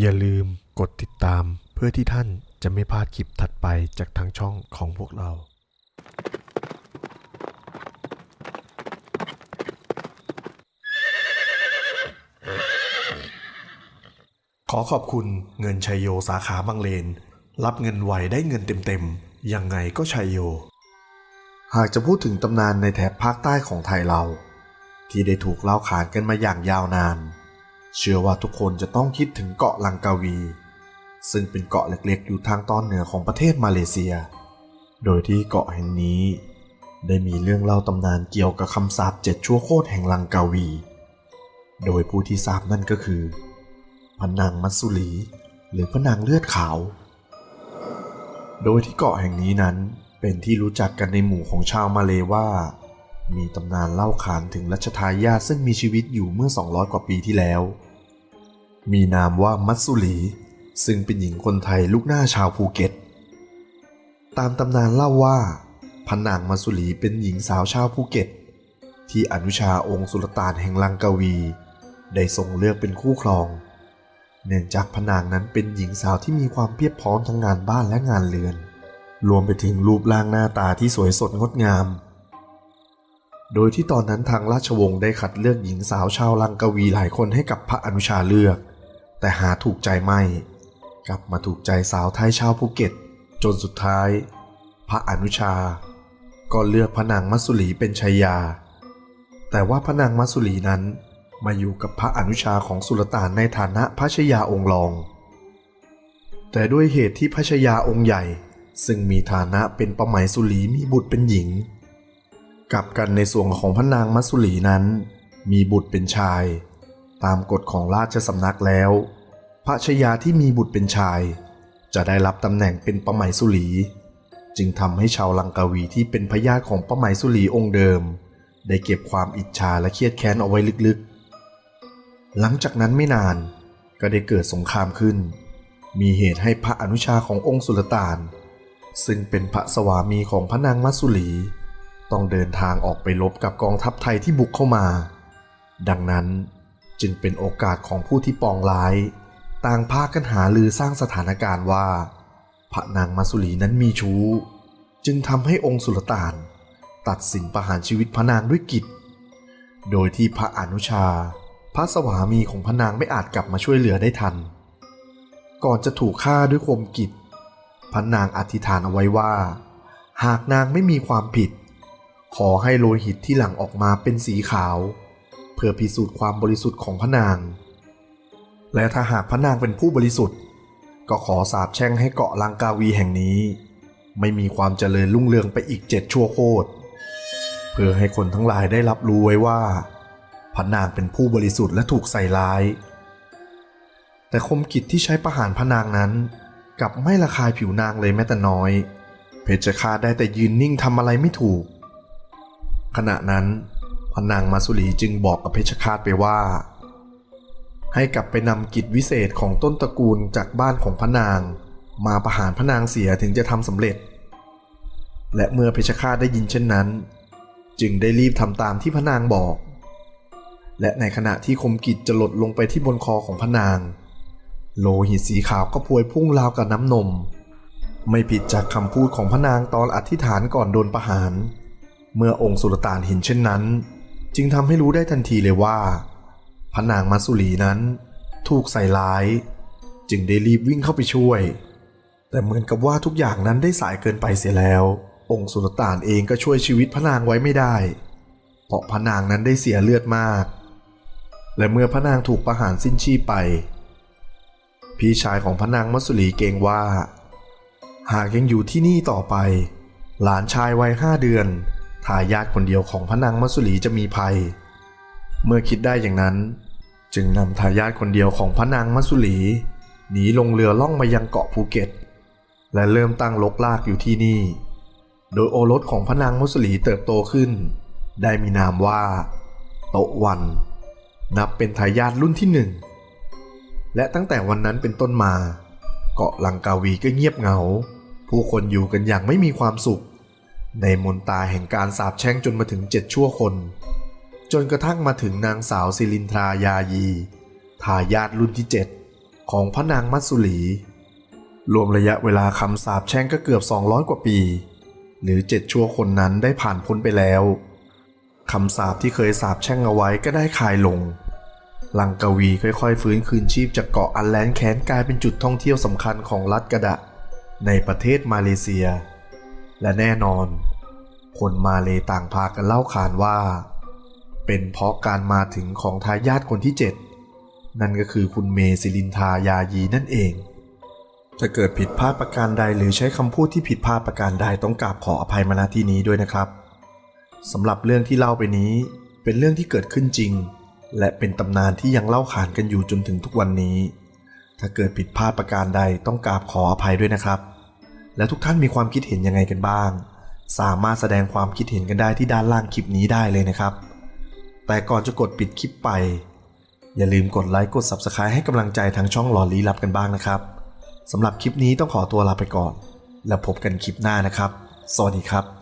อย่าลืมกดติดตามเพื่อที่ท่านจะไม่พลาดคลิปถัดไปจากทางช่องของพวกเรา ขอขอบคุณเงินชัยโยสาขาบางเลน รับเงินไวได้เงินเต็มๆ ยังไงก็ชัยโย หากจะพูดถึงตำนานในแถบภาคใต้ของไทยเรา ที่ได้ถูกเล่าขานกันมาอย่างยาวนาน เชื่อว่าทุกคนจะต้องคิดถึงเกาะลังกาวี ซึ่งเป็นเกาะเล็กๆ อยู่ทางตอนเหนือของประเทศมาเลเซีย โดยที่เกาะแห่งนี้ ได้มีเรื่องเล่าตำนานเกี่ยวกับคำสาปเจ็ดชั่วโคตรแห่งลังกาวี โดยผู้ที่ทราบนั่นก็คือพนางมัตสุลี หรือพนางเลือดขาว โดยที่เกาะแห่งนี้นั้นเป็นที่รู้จักกันในหมู่ของชาวมาเลว่า มีตำนานเล่าขานถึงรัชทายาทซึ่งมีชีวิตอยู่เมื่อ 200 กว่าปีที่แล้ว มีนามว่ามัตสุลี ซึ่งเป็นหญิงคนไทยลูกหน้าชาวภูเก็ต ตามตำนานเล่าว่าพระนางมัตสุลีเป็นหญิงสาวชาวภูเก็ต ที่อนุชาองค์สุลต่านแห่งลังกาวี ได้ทรงเลือกเป็นคู่ครอง เนื่องจากพระนางนั้นเป็นหญิงสาวที่มีความเพียบพร้อมทั้งงานบ้านและงานเรือน รวมไปถึงรูปร่างหน้าตาที่สวยสดงดงามโดยที่ตอนนั้นทางราชวงศ์ได้คัดเลือกหญิงสาวชาวลังกาวีหลายคนให้กับพระอนุชาเลือก แต่หาถูกใจไม่ กลับมาถูกใจสาวไทยชาวภูเก็ต จนสุดท้าย พระอนุชา ก็เลือกพระนางมัสุลีเป็นชายา แต่ว่าพระนางมัสุลีนั้นมาอยู่กับพระอนุชาของสุลต่านในฐานะพระชยาองค์รอง แต่ด้วยเหตุที่พระชยาองค์ใหญ่ซึ่งมีฐานะเป็นประไหมสุลีมีบุตรเป็นหญิง กลับกันในส่วนของพระนางมัสุลีนั้น มีบุตรเป็นชาย ตามกฎของราชสำนักแล้ว พระชายาที่มีบุตรเป็นชาย จะได้รับตำแหน่งเป็นประไหมสุลี จึงทำให้ชาวลังกาวีที่เป็นพญาของประไหมสุลีองค์เดิม ได้เก็บความอิจฉาและเครียดแค้นเอาไว้ลึกๆ หลังจากนั้นไม่นานก็ได้เกิดสงครามขึ้น มีเหตุให้พระอนุชาขององค์สุลต่าน ซึ่งเป็นพระสวามีของพระนางมัสสุลี ต้องเดินทางออกไปรบกับกองทัพไทยที่บุกเข้ามา ดังนั้น จึงเป็นโอกาสของผู้ที่ปองร้าย ต่างพากันหาลือสร้างสถานการณ์ว่า พระนางมัสสุลีนั้นมีชู้ จึงทำให้องค์สุลต่าน ตัดสินประหารชีวิตพระนางด้วยกิจ โดยที่พระอนุชา พระสวามีของพระนางไม่อาจกลับมาช่วยเหลือได้ทัน ก่อนจะถูกฆ่าด้วยข่มกิจพระนางอธิษฐานเอาไว้ว่า หากนางไม่มีความผิด ขอให้โลหิตที่หลั่งออกมาเป็นสีขาว พื่อพิสูจน์ความบริสุทธิ์ของพระนาง และถ้าหากพระนางเป็นผู้บริสุทธิ์ ก็ขอสาบแช่งให้เกาะลังกาวีแห่งนี้ ไม่มีความเจริญรุ่งเรืองไปอีกเจ็ดชั่วโคตรเพื่อให้คนทั้งหลายได้รับรู้ไว้ว่าพระนางเป็นผู้บริสุทธิ์และถูกใส่ร้าย แต่คมกิจที่ใช้ประหารพระนางนั้นกลับไม่ระคายผิวนางเลยแม้แต่น้อย เพชฌฆาตได้แต่ยืนนิ่งทำอะไรไม่ถูก ขณะนั้น พนางมาสุรีจึงบอกกับเพชฌฆาตไปว่า ให้กลับไปนำกิจวิเศษของต้นตระกูลจากบ้านของพนาง มาประหารพนางเสียถึงจะทำสำเร็จ และเมื่อเพชฌฆาตได้ยินเช่นนั้น จึงได้รีบทำตามที่พนางบอก และในขณะที่คมกิจจะหลดลงไปที่บนคอของพนาง โลหิตสีขาวก็พวยพุ่งราวกับน้ำนม ไม่ผิดจากคำพูดของพนางตอนอธิษฐานก่อนโดนประหารเมื่อองค์สุลต่านเห็นเช่นนั้น จึงทำให้รู้ได้ทันทีเลยว่าพระนางมัสสุลีนั้นถูกใส่ร้าย จึงได้รีบวิ่งเข้าไปช่วย แต่เหมือนกับว่าทุกอย่างนั้นได้สายเกินไปเสียแล้ว องค์สุลต่านเองก็ช่วยชีวิตพระนางไว้ไม่ได้ เพราะพระนางนั้นได้เสียเลือดมาก และเมื่อพระนางถูกประหารสิ้นชีพไป พี่ชายของพระนางมัสสุลีเกรงว่า หากยังอยู่ที่นี่ต่อไป หลานชายวัยห้าเดือน ทายาทคนเดียวของพระนางมัสสุลีจะมีภัย เมื่อคิดได้อย่างนั้น จึงนำทายาทคนเดียวของพระนางมัสสุลีหนีลงเรือล่องมายังเกาะภูเก็ต และเริ่มตั้งลกลากอยู่ที่นี่ โดยโอรสของพระนางมัสสุลีเติบโตขึ้น ได้มีนามว่า โตวัน นับเป็นทายาทรุ่นที่หนึ่งและตั้งแต่วันนั้นเป็นต้นมา เกาะลังกาวีก็เงียบเหงา ผู้คนอยู่กันอย่างไม่มีความสุข ในมนตาแห่งการสาบแช่งจนมาถึงเจ็ดชั่วคน จนกระทั่งมาถึงนางสาวซิลินทรายายี ทายาทรุ่นที่เจ็ดของพระนางมัตสุรีรวมระยะเวลาคำสาปแช่งก็เกือบ 200 กว่าปี หรือเจ็ดชั่วคนนั้นได้ผ่านพ้นไปแล้วคำสาปที่เคยสาปแช่งเอาไว้ก็ได้คลายลง ลังกวีค่อยๆ ฟื้นคืนชีพจากเกาะอันแลนแค้นกลายเป็นจุดท่องเที่ยวสำคัญของรัฐกระดะ ในประเทศมาเลเซีย และแน่นอน คนมาเลต่างพากันเล่าขานว่า เป็นเพราะการมาถึงของทายาทคนที่ 7 นั่นก็คือคุณเมศิลินทายายีนั่นเองจะเกิดผิดพลาดประการใดหรือใช้คำพูดที่ผิดพลาดประการใดต้องกราบขออภัยมาณที่นี้ด้วยนะครับสำหรับเรื่องที่เล่าไปนี้ เป็นเรื่องที่เกิดขึ้นจริง และเป็นตำนานที่ยังเล่าขานกันอยู่จนถึงทุกวันนี้ ถ้าเกิดผิดพลาดประการใดต้องกราบขออภัยด้วยนะครับ และทุกท่านมีความคิดเห็นยังไงกันบ้าง สามารถแสดงความคิดเห็นกันได้ที่ด้านล่างคลิปนี้ได้เลยนะครับ แต่ก่อนจะกดปิดคลิปไป อย่าลืมกดไลค์กด Subscribe ให้กำลังใจทางช่องหลอลี้ลับกันบ้างนะครับสำหรับคลิปนี้ต้องขอตัวลาไปก่อน แล้วพบกันคลิปหน้านะครับ สวัสดีครับ